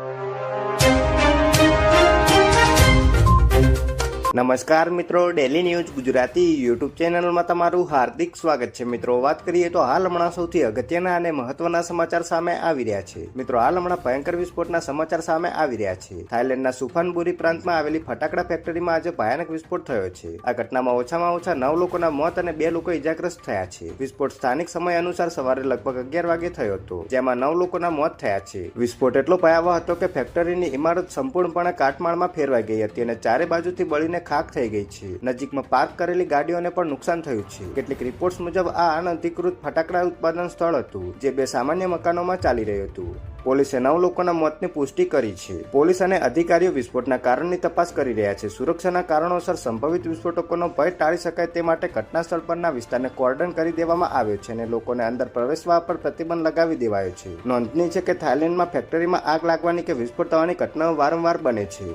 you. નમસ્કાર મિત્રો daily news Gujarati YouTube ચેનલમાં તમારું હાર્દિક સ્વાગત છે. મિત્રો, વાત કરીએ તો હાલ હમણાં સૌથી અગત્યના અને મહત્વના સમાચાર સામે આવી રહ્યા છે. મિત્રો, હાલ હમણાં ભયંકર વિસ્ફોટના સમાચાર સામે આવી રહ્યા છે. થાઈલેન્ડના સુફાનબુરી પ્રાંતમાં આવેલી ફટાકડા ફેક્ટરીમાં આજે ભયાનક વિસ્ફોટ થયો છે. આ ઘટનામાં ઓછામાં ઓછા નવ લોકોના મોત અને બે લોકો ઇજાગ્રસ્ત થયા છે. વિસ્ફોટ સ્થાનિક સમય અનુસાર સવારે લગભગ અગિયાર વાગે થયો હતો, જેમાં નવ લોકોના મોત થયા છે. વિસ્ફોટ એટલો ભયાવહ હતો કે ફેક્ટરીની ઇમારત સંપૂર્ણપણે કાટમાળમાં ફેરવાઈ ગઈ હતી અને ચારે બાજુથી બળીને ખાક થઈ ગઈ છે. નજીકમાં પાર્ક કરેલી ગાડીઓને પણ નુકસાન થયું છે. કેટલીક રિપોર્ટ્સ મુજબ આ અનધિકૃત ફટાકડા ઉત્પાદન સ્થળ હતું, જે બે સામાન્ય મકાનોમાં ચાલી રહ્યું હતું. પોલીસે નવ લોકોના મોતની પુષ્ટિ કરી છે. પોલીસ અને અધિકારીઓ વિસ્ફોટના કારણની તપાસ કરી રહ્યા છે. સુરક્ષાના કારણોસર સંભવિત વિસ્ફોટકોનો ભય ટાળી શકાય તે માટે ઘટના સ્થળ પરના વિસ્તારને કોર્ડન કરી દેવામાં આવ્યો છે અને લોકોને અંદર પ્રવેશવા પર પ્રતિબંધ લગાવી દેવાયો છે. નોંધનીય છે કે થાઇલેન્ડમાં ફેક્ટરીમાં આગ લાગવાની કે વિસ્ફોટ થવાની ઘટનાઓ વારંવાર બને છે.